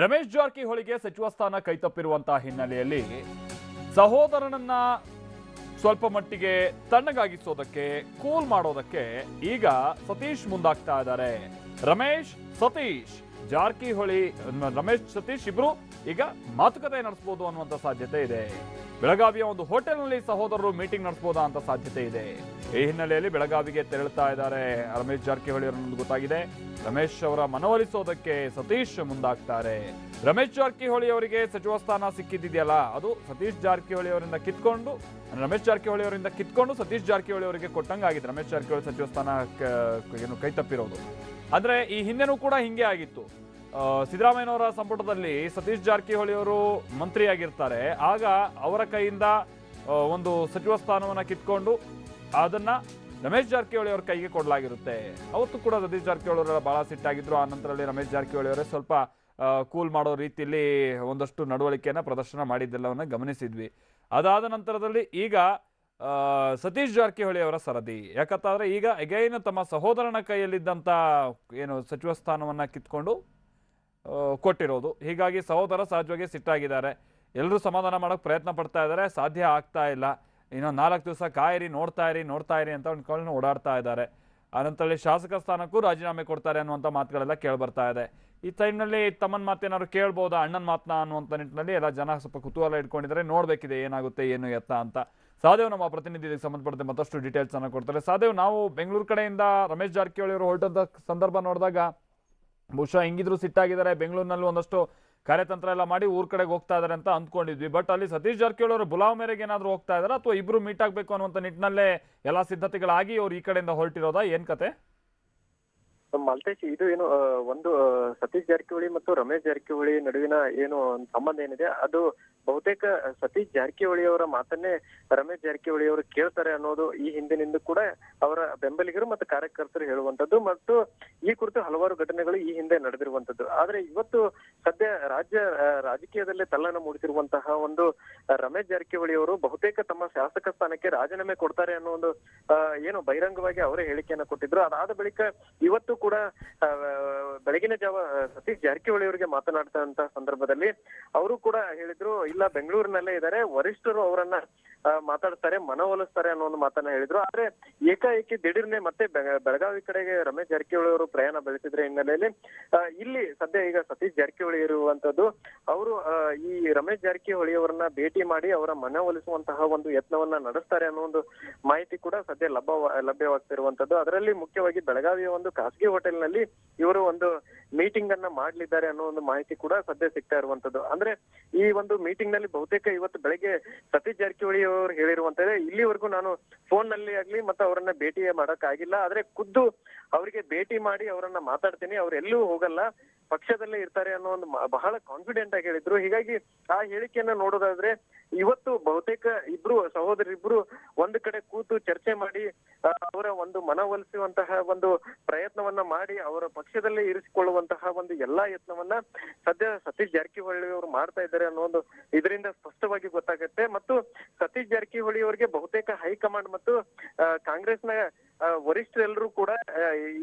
ರಮೇಶ್ ಜಾರಕಿಹೊಳಿಗೆ ಸಚಿವ ಸ್ಥಾನ ಕೈತಪ್ಪಿರುವಂತಹ ಹಿನ್ನೆಲೆಯಲ್ಲಿ ಸಹೋದರನನ್ನ ಸ್ವಲ್ಪ ಮಟ್ಟಿಗೆ ತಣ್ಣಗಾಗಿಸೋದಕ್ಕೆ, ಕೂಲ್ ಮಾಡೋದಕ್ಕೆ ಈಗ ಸತೀಶ್ ಮುಂದಾಗ್ತಾ ಇದ್ದಾರೆ. ರಮೇಶ್, ಸತೀಶ್, ಜಾರಕಿಹೊಳಿ, ರಮೇಶ್, ಸತೀಶ್ ಇಬ್ರು ಈಗ ಮಾತುಕತೆ ನಡೆಸಬಹುದು ಅನ್ನುವಂತ ಸಾಧ್ಯತೆ ಇದೆ. ಬೆಳಗಾವಿಯ ಒಂದು ಹೋಟೆಲ್ನಲ್ಲಿ ಸಹೋದರರು ಮೀಟಿಂಗ್ ನಡೆಸಬಹುದಾ ಅಂತ ಸಾಧ್ಯತೆ ಇದೆ. ಈ ಹಿನ್ನೆಲೆಯಲ್ಲಿ ಬೆಳಗಾವಿಗೆ ತೆರಳುತ್ತಾ ಇದ್ದಾರೆ ರಮೇಶ್ ಜಾರಕಿಹೊಳಿ ಅವರನ್ನು ಗೊತ್ತಾಗಿದೆ. ರಮೇಶ್ ಅವರ ಮನವೊಲಿಸೋದಕ್ಕೆ ಸತೀಶ್ ಮುಂದಾಗ್ತಾರೆ. ರಮೇಶ್ ಜಾರಕಿಹೊಳಿ ಅವರಿಗೆ ಸಚಿವ ಸ್ಥಾನ ಸಿಕ್ಕಿದ್ದಿದೆಯಲ್ಲ, ಅದು ಸತೀಶ್ ಜಾರಕಿಹೊಳಿ ಅವರಿಂದ ಕಿತ್ಕೊಂಡು, ರಮೇಶ್ ಜಾರಕಿಹೊಳಿ ಅವರಿಂದ ಕಿತ್ಕೊಂಡು ಸತೀಶ್ ಜಾರಕಿಹೊಳಿ ಅವರಿಗೆ ಕೊಟ್ಟಂಗಾಗಿದೆ ರಮೇಶ್ ಜಾರಕಿಹೊಳಿ ಸಚಿವ ಸ್ಥಾನ ಏನು ಕೈ ತಪ್ಪಿರೋದು. ಅಂದ್ರೆ ಈ ಹಿಂದೆನೂ ಕೂಡ ಹಿಂಗೆ ಆಗಿತ್ತು. ಸಿದ್ದರಾಮಯ್ಯನವರ ಸಂಪುಟದಲ್ಲಿ ಸತೀಶ್ ಜಾರಕಿಹೊಳಿ ಅವರು ಮಂತ್ರಿಯಾಗಿರ್ತಾರೆ. ಆಗ ಅವರ ಕೈಯಿಂದ ಒಂದು ಸಚಿವ ಸ್ಥಾನವನ್ನು ಕಿತ್ಕೊಂಡು ಅದನ್ನ ರಮೇಶ್ ಜಾರಕಿಹೊಳಿ ಅವರ ಕೈಗೆ ಕೊಡಲಾಗಿರುತ್ತೆ. ಅವತ್ತು ಕೂಡ ಸತೀಶ್ ಜಾರಕಿಹೊಳಿ ಅವರೆಲ್ಲ ಬಹಳ ಸಿಟ್ಟಾಗಿದ್ರು. ಆ ನಂತರದಲ್ಲಿ ರಮೇಶ್ ಜಾರಕಿಹೊಳಿ ಅವರೇ ಸ್ವಲ್ಪ ಕೂಲ್ ಮಾಡೋ ರೀತಿಯಲ್ಲಿ ಒಂದಷ್ಟು ನಡವಳಿಕೆಯನ್ನ ಪ್ರದರ್ಶನ ಮಾಡಿದ್ದೆಲ್ಲವನ್ನ ಗಮನಿಸಿದ್ವಿ. ಅದಾದ ನಂತರದಲ್ಲಿ ಈಗ ಸತೀಶ್ ಜಾರಕಿಹೊಳಿ ಅವರ ಸರದಿ. ಯಾಕಂತಂದ್ರೆ ಈಗ ಅಗೈನ್ ತಮ್ಮ ಸಹೋದರನ ಕೈಯಲ್ಲಿದ್ದಂಥ ಏನು ಸಚಿವ ಸ್ಥಾನವನ್ನ ಕಿತ್ಕೊಂಡು ಕೊಟ್ಟಿರೋದು. ಹೀಗಾಗಿ ಸಹೋದರ ಸಹಜವಾಗಿ ಸಿಟ್ಟಾಗಿದ್ದಾರೆ. ಎಲ್ಲರೂ ಸಮಾಧಾನ ಮಾಡೋಕೆ ಪ್ರಯತ್ನ ಪಡ್ತಾ ಇದ್ದಾರೆ. ಸಾಧ್ಯ ಆಗ್ತಾ ಇಲ್ಲ. ಇನ್ನೊಂದು ನಾಲ್ಕು ದಿವಸ ಕಾಯಿರಿ, ನೋಡ್ತಾ ಇರಿ ನೋಡ್ತಾ ಇರಿ ಅಂತ ಅಂದ್ಕೊಂಡು ಓಡಾಡ್ತಾ ಇದ್ದಾರೆ. ಅನಂತರಲ್ಲಿ ಶಾಸಕ ಸ್ಥಾನಕ್ಕೂ ರಾಜೀನಾಮೆ ಕೊಡ್ತಾರೆ ಅನ್ನುವಂಥ ಮಾತುಗಳೆಲ್ಲ ಕೇಳ್ಬರ್ತಾ ಇದೆ. ಈ ಟೈಮ್ನಲ್ಲಿ ತಮ್ಮನ ಮಾತೇನಾದ್ರು ಕೇಳ್ಬೋದಾ, ಅಣ್ಣನ ಮಾತನ್ನ ಅನ್ನುವಂಥ ನಿಟ್ಟಿನಲ್ಲಿ ಎಲ್ಲ ಜನ ಸ್ವಲ್ಪ ಕುತೂಹಲ ಇಟ್ಕೊಂಡಿದ್ದಾರೆ. ನೋಡಬೇಕಿದೆ, ಏನಾಗುತ್ತೆ, ಏನು ಎತ್ತ ಅಂತ. ಸಾದೇವ್ ನಮ್ಮ ಪ್ರತಿನಿಧಿ ಸಂಬಂಧಪಟ್ಟಂತೆ ಮತ್ತಷ್ಟು ಡೀಟೇಲ್ಸ್ ಅನ್ನ ಕೊಡ್ತಾರೆ. ಸಾದೇವ್, ನಾವು ಬೆಂಗಳೂರು ಕಡೆಯಿಂದ ರಮೇಶ್ ಜಾರಕಿಹೊಳಿ ಅವರು ಹೊರಟದ ಸಂದರ್ಭ ನೋಡಿದಾಗ ಬಹುಶಃ ಹೆಂಗಿದ್ರು ಸಿಟ್ಟಾಗಿದ್ದಾರೆ, ಬೆಂಗಳೂರಿನಲ್ಲಿ ಒಂದಷ್ಟು ಕಾರ್ಯತಂತ್ರ ಎಲ್ಲ ಮಾಡಿ ಊರ್ ಕಡೆಗೆ ಹೋಗ್ತಾ ಇದಾರೆ ಅಂತ ಅಂದ್ಕೊಂಡಿದ್ವಿ. ಬಟ್ ಅಲ್ಲಿ ಸತೀಶ್ ಜಾರಕಿಹೊಳಿ ಅವರು ಬುಲಾವ್ ಮೇರೆಗೆ ಏನಾದ್ರು ಹೋಗ್ತಾ ಇದಾರೆ? ಅಥವಾ ಇಬ್ರು ಮೀಟ್ ಆಗ್ಬೇಕು ಅನ್ನುವಂತ ನಿಟ್ಟಿನಲ್ಲೇ ಎಲ್ಲಾ ಸಿದ್ಧತೆಗಳಾಗಿ ಅವ್ರು ಈ ಕಡೆಯಿಂದ ಹೊರಟಿರೋದಾ? ಏನ್ ಕತೆ? ಮಲ್ತೇಶ್, ಇದು ಏನು ಒಂದು ಸತೀಶ್ ಜಾರಕಿಹೊಳಿ ಮತ್ತು ರಮೇಶ್ ಜಾರಕಿಹೊಳಿ ನಡುವಿನ ಏನು ಸಂಬಂಧ ಏನಿದೆ, ಅದು ಬಹುತೇಕ ಸತೀಶ್ ಜಾರಕಿಹೊಳಿ ಅವರ ಮಾತನ್ನೇ ರಮೇಶ್ ಜಾರಕಿಹೊಳಿ ಅವರು ಕೇಳ್ತಾರೆ ಅನ್ನೋದು ಈ ಹಿಂದಿನಿಂದ ಕೂಡ ಅವರ ಬೆಂಬಲಿಗರು ಮತ್ತು ಕಾರ್ಯಕರ್ತರು ಹೇಳುವಂತದ್ದು ಮತ್ತು ಈ ಕುರಿತು ಹಲವಾರು ಘಟನೆಗಳು ಈ ಹಿಂದೆ ನಡೆದಿರುವಂತದ್ದು ಆದ್ರೆ ಇವತ್ತು ಸದ್ಯ ರಾಜ್ಯ ರಾಜಕೀಯದಲ್ಲಿ ತಲ್ಲಣ ಮೂಡಿಸಿರುವಂತಹ ಒಂದು ರಮೇಶ್ ಜಾರಕಿಹೊಳಿ ಅವರು ಬಹುತೇಕ ತಮ್ಮ ಶಾಸಕ ಸ್ಥಾನಕ್ಕೆ ರಾಜೀನಾಮೆ ಕೊಡ್ತಾರೆ ಅನ್ನೋ ಒಂದು ಏನು ಬಹಿರಂಗವಾಗಿ ಅವರೇ ಹೇಳಿಕೆಯನ್ನ ಕೊಟ್ಟಿದ್ರು. ಅದಾದ ಬಳಿಕ ಇವತ್ತು ಕೂಡ ಬೆಳಗಿನ ಜಾವ ಸತೀಶ್ ಜಾರಕಿಹೊಳಿ ಅವರಿಗೆ ಮಾತನಾಡ್ತಂತ ಸಂದರ್ಭದಲ್ಲಿ ಅವರು ಕೂಡ ಹೇಳಿದ್ರು ಇಲ್ಲ, ಬೆಂಗಳೂರಿನಲ್ಲೇ ಇದ್ದಾರೆ ವರಿಷ್ಠರು ಅವರನ್ನ ಮಾತಾಡ್ತಾರೆ, ಮನವೊಲಿಸ್ತಾರೆ ಅನ್ನೋ ಒಂದು ಮಾತನ್ನ ಹೇಳಿದ್ರು. ಆದ್ರೆ ಏಕಾಏಕಿ ದಿಢೀರ್ನೆ ಮತ್ತೆ ಬೆಳಗಾವಿ ಕಡೆಗೆ ರಮೇಶ್ ಜಾರಕಿಹೊಳಿ ಅವರು ಪ್ರಯಾಣ ಬೆಳೆಸಿದ್ರೆ ಹಿನ್ನೆಲೆಯಲ್ಲಿ ಇಲ್ಲಿ ಸದ್ಯ ಈಗ ಸತೀಶ್ ಜಾರಕಿಹೊಳಿ ಇರುವಂತದ್ದು, ಅವರು ರಮೇಶ್ ಜಾರಕಿಹೊಳಿ ಅವರನ್ನ ಭೇಟಿ ಮಾಡಿ ಅವರ ಮನವೊಲಿಸುವಂತಹ ಒಂದು ಯತ್ನವನ್ನ ನಡೆಸ್ತಾರೆ ಅನ್ನೋ ಒಂದು ಮಾಹಿತಿ ಕೂಡ ಸದ್ಯ ಲಭ್ಯ ಲಭ್ಯವಾಗ್ತಿರುವಂತದ್ದು. ಅದರಲ್ಲಿ ಮುಖ್ಯವಾಗಿ ಬೆಳಗಾವಿಯ ಒಂದು ಖಾಸಗಿ ಹೋಟೆಲ್ನಲ್ಲಿ ಇವರು ಒಂದು ಮೀಟಿಂಗ್ ಅನ್ನ ಮಾಡ್ಲಿದ್ದಾರೆ ಅನ್ನೋ ಒಂದು ಮಾಹಿತಿ ಕೂಡ ಸದ್ಯ ಸಿಗ್ತಾ ಇರುವಂತದ್ದು. ಅಂದ್ರೆ ಈ ಒಂದು ಮೀಟಿಂಗ್ನಲ್ಲಿ ಬಹುತೇಕ ಇವತ್ತು ಬೆಳಗ್ಗೆ ಸತೀಶ್ ಜಾರಕಿಹೊಳಿ ಅವರು ಹೇಳಿರುವಂತದ್ದೇ, ಇಲ್ಲಿವರೆಗೂ ನಾನು ಫೋನ್ನಲ್ಲಿ ಆಗ್ಲಿ ಮತ್ತೆ ಅವರನ್ನ ಭೇಟಿ ಮಾಡಕ್ ಆಗಿಲ್ಲ ಆದ್ರೆ ಖುದ್ದು ಅವರಿಗೆ ಭೇಟಿ ಮಾಡಿ ಅವರನ್ನ ಮಾತಾಡ್ತೀನಿ. ಅವ್ರು ಎಲ್ಲೂ ಹೋಗಲ್ಲ. ಪಕ್ಷದಲ್ಲೇ ಇರ್ತಾರೆ ಅನ್ನೋ ಒಂದು ಬಹಳ ಕಾನ್ಫಿಡೆಂಟ್ ಆಗಿ ಹೇಳಿದ್ರು. ಹೀಗಾಗಿ ಆ ಹೇಳಿಕೆಯನ್ನ ನೋಡೋದಾದ್ರೆ ಇವತ್ತು ಬಹುತೇಕ ಇಬ್ರು ಸಹೋದರಿಬ್ರು ಒಂದು ಕಡೆ ಕೂತು ಚರ್ಚೆ ಮಾಡಿ ಅವರ ಒಂದು ಮನವೊಲಿಸುವಂತಹ ಒಂದು ಪ್ರಯತ್ನವನ್ನ ಮಾಡಿ, ಅವರ ಪಕ್ಷದಲ್ಲೇ ಇರಿಸಿಕೊಳ್ಳುವಂತಹ ಒಂದು ಎಲ್ಲಾ ಯತ್ನವನ್ನ ಸದ್ಯ ಸತೀಶ್ ಜಾರಕಿಹೊಳಿ ಅವರು ಮಾಡ್ತಾ ಇದ್ದಾರೆ ಅನ್ನೋ ಒಂದು ಇದರಿಂದ ಸ್ಪಷ್ಟವಾಗಿ ಗೊತ್ತಾಗುತ್ತೆ. ಮತ್ತು ಸತೀಶ್ ಜಾರಕಿಹೊಳಿ ಅವರಿಗೆ ಬಹುತೇಕ ಹೈಕಮಾಂಡ್ ಮತ್ತು ಕಾಂಗ್ರೆಸ್ನ ವರಿಷ್ಠರೆಲ್ಲರೂ ಕೂಡ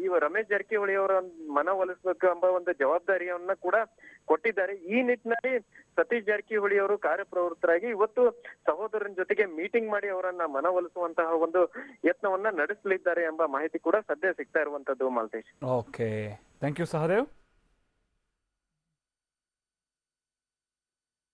ಈ ರಮೇಶ್ ಜಾರಕಿಹೊಳಿ ಅವರ ಮನವೊಲಿಸಬೇಕು ಎಂಬ ಒಂದು ಜವಾಬ್ದಾರಿಯನ್ನ ಕೂಡ ಕೊಟ್ಟಿದ್ದಾರೆ. ಈ ನಿಟ್ಟಿನಲ್ಲಿ ಸತೀಶ್ ಜಾರಕಿಹೊಳಿ ಅವರು ಕಾರ್ಯಪ್ರವೃತ್ತರಾಗಿ ಇವತ್ತು ಸಹೋದರನ ಜೊತೆಗೆ ಮೀಟಿಂಗ್ ಮಾಡಿ ಅವರನ್ನ ಮನವೊಲಿಸುವಂತಹ ಒಂದು ಯತ್ನವನ್ನ ನಡೆಸಲಿದ್ದಾರೆ ಎಂಬ ಮಾಹಿತಿ ಕೂಡ ಸದ್ಯ ಸಿಗ್ತಾ ಇರುವಂತದ್ದು Maltesh. Okay thank you Sahadev